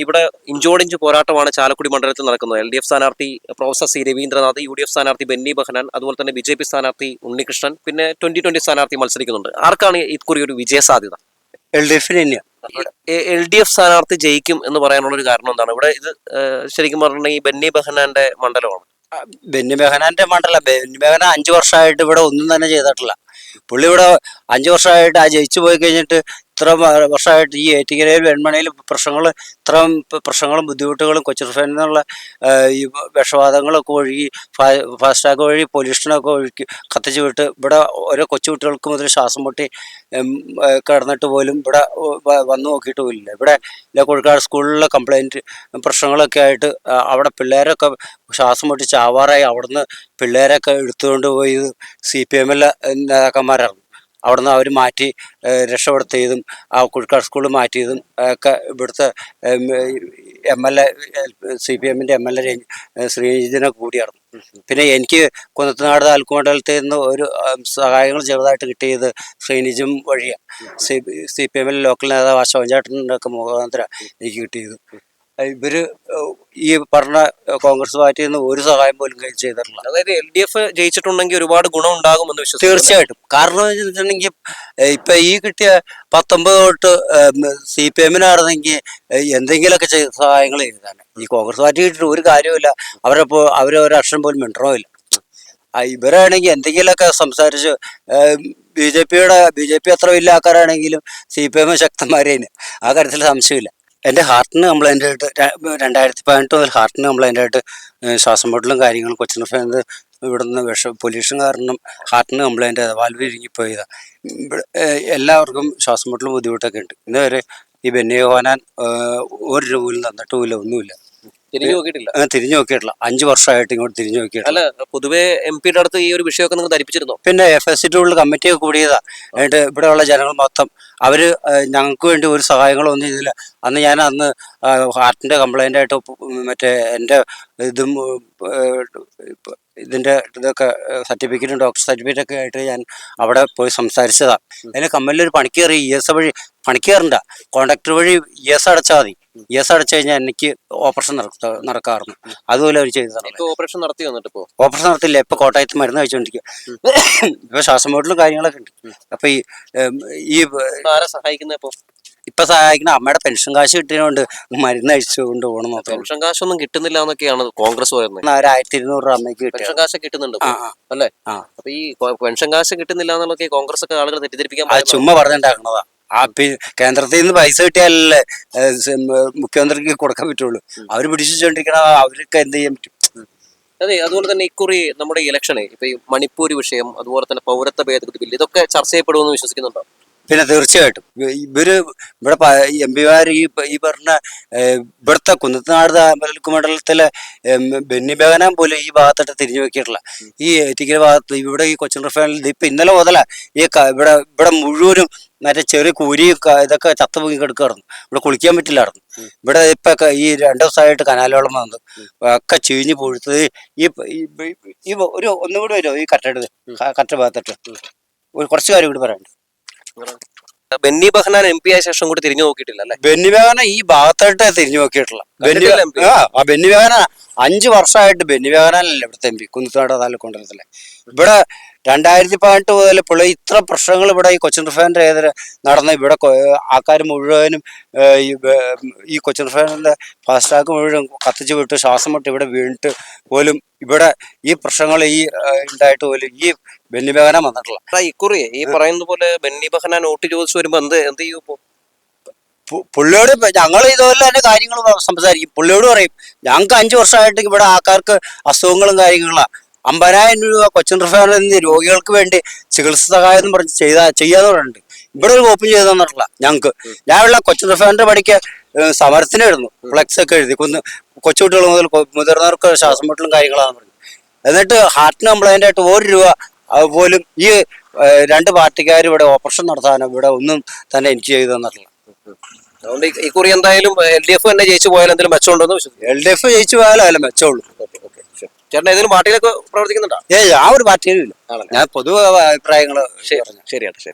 ഇവിടെ ഇഞ്ചോടിഞ്ച് പോരാട്ടമാണ് ചാലക്കുടി മണ്ഡലത്തിൽ നടക്കുന്നത്. എൽ ഡി എഫ് സ്ഥാനാർത്ഥി professor C Raveendranath U D F സ്ഥാനാർത്ഥി ബെന്നി ബഹനാൻ അതുപോലെ തന്നെ ബി ജെ പി സ്ഥാനാർത്ഥി ഉണ്ണികൃഷ്ണൻ പിന്നെ ട്വന്റി ട്വന്റി സ്ഥാനാർത്ഥി മത്സരിക്കുന്നുണ്ട്. ആർക്കാണ് ഇക്കുറി ഒരു വിജയ സാധ്യത എൽ ഡി എഫിന് തന്നെയാണ് എൽ ഡി എഫ് സ്ഥാനാർത്ഥി ജയിക്കും എന്ന് പറയാനുള്ള ഒരു കാരണം എന്താണ്? ഇവിടെ ഇത് ശരിക്കും പറഞ്ഞിട്ടുണ്ടെങ്കിൽ ബെന്നി ബഹനാന്റെ മണ്ഡലമാണ്. ബെന്നി ബെഹനാന്റെ മണ്ഡല ബെന്നി ബെഹന അഞ്ചു വർഷമായിട്ട് ഇവിടെ ഒന്നും തന്നെ ചെയ്തിട്ടില്ല. പുള്ളി ഇവിടെ അഞ്ചു വർഷമായിട്ട് ആ ജയിച്ചു പോയി കഴിഞ്ഞിട്ട് ഇത്ര വർഷമായിട്ട് ഈ ഏറ്റിക്കരയിൽ വെൺമണിയിൽ പ്രശ്നങ്ങൾ ഇത്രയും പ്രശ്നങ്ങളും ബുദ്ധിമുട്ടുകളും കൊച്ചു നിന്നുള്ള എന്നുള്ള ഈ വിഷവാദങ്ങളൊക്കെ ഒഴുകി ഫാസ്ടാഗ് വഴി പൊല്യൂഷനൊക്കെ ഒഴുക്കി കത്തിച്ച് വിട്ട് ഇവിടെ ഓരോ കൊച്ചു കുട്ടികൾക്ക് മുതൽ ശ്വാസം മുട്ടി കിടന്നിട്ട് പോലും ഇവിടെ വന്നു നോക്കിയിട്ട് പോലില്ല ഇവിടെ കോഴിക്കാട് സ്കൂളിലെ കംപ്ലൈന്റ് പ്രശ്നങ്ങളൊക്കെ ആയിട്ട് അവിടെ പിള്ളേരൊക്കെ ശ്വാസം മുട്ടി ചാവാറായി അവിടുന്ന് പിള്ളേരൊക്കെ എടുത്തുകൊണ്ട് പോയി സി പി എമ്മിലെ നേതാക്കന്മാരായിരുന്നു അവിടുന്ന് അവർ മാറ്റി രക്ഷപ്പെടുത്തിയതും ആ കുഴിക്കാട് സ്കൂൾ മാറ്റിയതും ഒക്കെ ഇവിടുത്തെ M L A C P എമ്മിന്റെ എം എൽ എ ശ്രീജിനെ കൂടിയായിരുന്നു. പിന്നെ എനിക്ക് കുന്നത്തനാട് താലൂക്ക് മണ്ഡലത്തിൽ നിന്ന് ഒരു സഹായങ്ങൾ ചെറുതായിട്ട് കിട്ടിയത് ശ്രീനിജും വഴിയാണ് സി സി പി എമ്മിലെ ലോക്കൽ നേതാവ് അശോകൻ ഒക്കെ മുഖാന്തരം എനിക്ക് കിട്ടിയത്. ഇവർ ഈ പറഞ്ഞ കോൺഗ്രസ് പാർട്ടിയിൽ നിന്ന് ഒരു സഹായം പോലും കൈ ചെയ്തിട്ടില്ല. അതായത് എൽ ഡി എഫ് ജയിച്ചിട്ടുണ്ടെങ്കിൽ ഒരുപാട് ഗുണം ഉണ്ടാകുമെന്ന് വിശ്വസിക്കും തീർച്ചയായിട്ടും. കാരണം വെച്ചിട്ടുണ്ടെങ്കിൽ ഇപ്പൊ ഈ കിട്ടിയ പത്തൊമ്പത് തൊട്ട് സി പി എമ്മിനായിരുന്നെങ്കിൽ എന്തെങ്കിലുമൊക്കെ ചെയ്ത സഹായങ്ങൾ ചെയ്താണ് ഈ കോൺഗ്രസ് പാർട്ടി കിട്ടിയിട്ട് ഒരു കാര്യമില്ല അവരെ അവരെ ഒരു അക്ഷരം പോലും മിണ്ടണമില്ല ഇല്ല ഇവരാണെങ്കിൽ എന്തെങ്കിലുമൊക്കെ സംസാരിച്ച് ബി ജെ പിയുടെ ബി ജെ പി അത്ര വലിയ ആൾക്കാരാണെങ്കിലും സി പി എം ശക്തന്മാരേന് ആ കാര്യത്തിൽ സംശയമില്ല. എന്റെ ഹാർട്ടിന് കംപ്ലൈന്റ് ആയിട്ട് രണ്ടായിരത്തി പതിനെട്ട് മുതൽ ഹാർട്ടിന് കംപ്ലൈന്റ് ആയിട്ട് ശ്വാസം മുട്ടലും കാര്യങ്ങളും കൊച്ചിൻ ഫ്രണ്ട് ഇവിടുന്ന് വിഷ പൊല്യൂഷൻ കാരണം ഹാർട്ടിന് കംപ്ലൈന്റ് ആയത് വാൽവ് ഇഴുങ്ങിപ്പോയതാണ് എല്ലാവർക്കും ശ്വാസം മുട്ടലും ബുദ്ധിമുട്ടൊക്കെ ഉണ്ട്. ഇന്നുവരെ ഈ ബെന്നി ഹോനാൻ ഒരു രൂപയിൽ തന്നിട്ടുമില്ല ഒന്നുമില്ല. തിരിഞ്ഞു നോക്കിയിട്ടില്ല. തിരിഞ്ഞു നോക്കിയിട്ടില്ല. അഞ്ച് വർഷമായിട്ട് ഇങ്ങോട്ട് തിരിഞ്ഞു നോക്കിയിട്ടില്ല. അല്ല പൊതുവെ എം പിയുടെ അടുത്ത് ഈ ഒരു വിഷയമൊക്കെ നിങ്ങൾ ധരിപ്പിച്ചിരുന്നു? പിന്നെ എഫ് എസ് സി ടൂളിൽ കമ്മിറ്റിയൊക്കെ കൂടിയതാ. എന്നിട്ട് ഇവിടെയുള്ള ജനങ്ങൾ മൊത്തം അവർ ഞങ്ങൾക്ക് വേണ്ടി ഒരു സഹായങ്ങളോ ഒന്നും ചെയ്തില്ല. അന്ന് ഞാൻ അന്ന് ഹാർട്ടിന്റെ കംപ്ലൈന്റ് ആയിട്ട് മറ്റേ എന്റെ ഇതും ഇതിന്റെ ഇതിന്റെ ഇതൊക്കെ സർട്ടിഫിക്കറ്റും ഡോക്ടർ സർട്ടിഫിക്കറ്റ് ഒക്കെ ആയിട്ട് ഞാൻ അവിടെ പോയി സംസാരിച്ചതാണ് അതിന് കമ്പനിയിൽ ഒരു പണിക്കേറി ഇ എസ് വഴി പണിക്കേറണ്ട കോൺട്രാക്ടർ വഴി ഇ എസ് അടച്ചാൽ മതി. എസ് അടച്ചു കഴിഞ്ഞാൽ എനിക്ക് ഓപ്പറേഷൻ നടക്കാറുണ്ട്. അതുപോലെ അവർ ചെയ്തു ഓപ്പറേഷൻ നടത്തി വന്നിട്ട് ഇപ്പോ ഓപ്പറേഷൻ നടത്തില്ല. ഇപ്പൊ കോട്ടയത്ത് മരുന്ന് കഴിച്ചുകൊണ്ടിരിക്കുക ഇപ്പൊ ശ്വാസം മുട്ടലും കാര്യങ്ങളൊക്കെ ഉണ്ട്. അപ്പൊ ഈ സഹായിക്കുന്ന ഈ ഇപ്പൊ സഹായിക്കുന്ന അമ്മയുടെ പെൻഷൻ കാശ് കിട്ടിയതുകൊണ്ട് മരുന്ന് അഴിച്ചുകൊണ്ട് പോകണം പെൻഷൻ പെൻഷൻ കാശൊന്നും കിട്ടുന്നില്ല എന്നൊക്കെയാണ് കോൺഗ്രസ് പറയുന്നത്. ആയിരത്തി ഇരുന്നൂറ് രൂപ അമ്മയ്ക്ക് പെൻഷൻ കാശ് കിട്ടുന്നുണ്ട്. അല്ലേ. അപ്പൊ ഈ പെൻഷൻ കാശ് കിട്ടുന്നില്ല എന്നുള്ളതൊക്കെ കോൺഗ്രസ് ഒക്കെ ആളുകൾ തെറ്റിദ്ധരിപ്പിക്കാൻ. ചുമ്മാ പറഞ്ഞുണ്ടാക്കണതാ ആ കേന്ദ്രത്തിൽ നിന്ന് പൈസ കിട്ടിയാലല്ലേ മുഖ്യമന്ത്രിക്ക് കൊടുക്കാൻ പറ്റുള്ളൂ. അവർ പിടിച്ചുകൊണ്ടിരിക്കണ അവർക്ക് എന്ത് ചെയ്യാൻ പറ്റും അതെ അതുപോലെ തന്നെ ഇക്കുറി നമ്മുടെ ഇലക്ഷനെ ഇപ്പൊ ഈ മണിപ്പൂർ വിഷയം അതുപോലെ തന്നെ പൗരത്വ ഭേദഗതി ബില്ല് ഇതൊക്കെ ചർച്ച ചെയ്യപ്പെടുമെന്ന് വിശ്വസിക്കുന്നുണ്ടോ? പിന്നെ തീർച്ചയായിട്ടും. ഇവ- ഇവർ ഇവിടെ എം പിമാർ ഈ ഈ പറഞ്ഞ ഇവിടുത്തെ കുന്നത്തനാട് മണ്ഡലത്തിലെ ബെന്നി ബഹനാൻ പോലും ഈ ഭാഗത്തോട്ട് തിരിഞ്ഞു നോക്കിയിട്ടില്ല ഈ ഏറ്റിക്കര ഭാഗത്ത് ഇവിടെ ഈ കൊച്ചിൻ റിഫൈനൽ ഇപ്പൊ ഇന്നലെ മുതല ഈ ഇവിടെ ഇവിടെ മുഴുവനും മറ്റേ ചെറിയ കൂരി ഇതൊക്കെ ചത്ത പൊങ്ങി കിടക്കുമായിരുന്നു ഇവിടെ കുളിക്കാൻ പറ്റില്ലായിരുന്നു. ഇവിടെ ഇപ്പൊ ഈ രണ്ടു ദിവസമായിട്ട് കനാൽ വെള്ളം വന്നത് ഒക്കെ ചീഞ്ഞ് പൊഴുത്തത് ഈ ഒരു ഒന്നും കൂടി വരുമോ ഈ കറ്റയുടെ കറ്റ ഭാഗത്തിട്ട്. ഒരു കുറച്ച് കാര്യം കൂടി പറയാനുണ്ട്. ബെന്നി ബഹനാൻ എം പി ആയ ശേഷം കൂടി തിരിഞ്ഞു നോക്കിയിട്ടില്ല അല്ലെ ബെന്നി വേദന ഈ ഭാഗത്തായിട്ട് തിരിഞ്ഞു നോക്കിയിട്ടില്ല ബെന്നി ആ ബെന്നി വേദന അഞ്ചു വർഷമായിട്ട് ബെന്നി ബഹനാനല്ലേ ഇവിടുത്തെ എം പി കുന്നത്തുനാട് താലൂക്ക് മണ്ഡലത്തിലെ. ഇവിടെ രണ്ടായിരത്തി പതിനെട്ട് മുതൽ പുള്ളി ഇത്ര പ്രശ്നങ്ങൾ ഇവിടെ ഈ കൊച്ചിൻ റിഫൈനറി എതിരെ നടന്ന ഇവിടെ ആൾക്കാർ മുഴുവനും ഈ കൊച്ചിൻ റിഫൈനറിന്റെ ഫാസ്റ്റാഗ് മുഴുവൻ കത്തിച്ച് വിട്ട് ശ്വാസം വിട്ട് ഇവിടെ വീണിട്ട് പോലും ഇവിടെ ഈ പ്രശ്നങ്ങൾ ഈ ഉണ്ടായിട്ട് പോലും ഈ ബെന്നി ബഹന വന്നിട്ടില്ല. ഇക്കുറി ഈ പറയുന്ന പോലെ ബെന്നി ബഹന നോട്ട് ചോദിച്ചു വരുമ്പോൾ എന്ത് എന്ത് ചെയ്യും ഇപ്പോൾ പുള്ളിയോട് ഞങ്ങൾ ഇതുപോലെ തന്നെ കാര്യങ്ങൾ സംസാരിക്കും. പുള്ളിയോട് പറയും ഞങ്ങൾക്ക് അഞ്ചു വർഷമായിട്ട് ഇവിടെ ആൾക്കാർക്ക് അസുഖങ്ങളും കാര്യങ്ങളാ. അമ്പതിനായിരം രൂപ കൊച്ചിൻ നിന്ന് രോഗികൾക്ക് വേണ്ടി ചികിത്സ സഹായം എന്ന് പറഞ്ഞ് ചെയ്താ ചെയ്യാന്ന് പറഞ്ഞിട്ടുണ്ട് ഇവിടെ ഒരു കോപ്പും ചെയ്തു തന്നിട്ടില്ല ഞങ്ങൾക്ക്. ഞാനുള്ള കൊച്ചിൻ റിഫൈനറി പടിക്ക് സമരത്തിന് എഴുതുന്നു ഫ്ലെക്സ് ഒക്കെ എഴുതി. കുന്ന് കൊച്ചുകുട്ടികൾ മുതൽ മുതിർന്നവർക്ക് ശ്വാസം മുട്ടലും കാര്യങ്ങളാണെന്ന് പറഞ്ഞു എന്നിട്ട് ഹാർട്ടിന് കംപ്ലൈന്റ് ആയിട്ട് ഒരു രൂപ പോലും ഈ രണ്ട് പാർട്ടിക്കാർ ഇവിടെ ഓപ്പറേഷൻ നടത്താനോ ഇവിടെ ഒന്നും തന്നെ എനിക്ക് ചെയ്തു തന്നിട്ടില്ല. അതുകൊണ്ട് ഈ- കുറി എന്തായാലും എൽ ഡി എഫ് തന്നെ ജയിച്ചു പോയാലും എന്തെങ്കിലും മെച്ചമുണ്ടെന്ന് എൽ ഡി എഫ് ജയിച്ചു പോയാലും അല്ല മെച്ചമുള്ളൂ. ചേട്ടൻ ഏതെങ്കിലും പാർട്ടിയിലൊക്കെ പ്രവർത്തിക്കുന്നുണ്ടോ? ഏ ആ ഒരു പാർട്ടിയിലും ഇല്ല. ഞാൻ പൊതുവെ അഭിപ്രായങ്ങൾ ശരി ശരിയാണ് ശരി.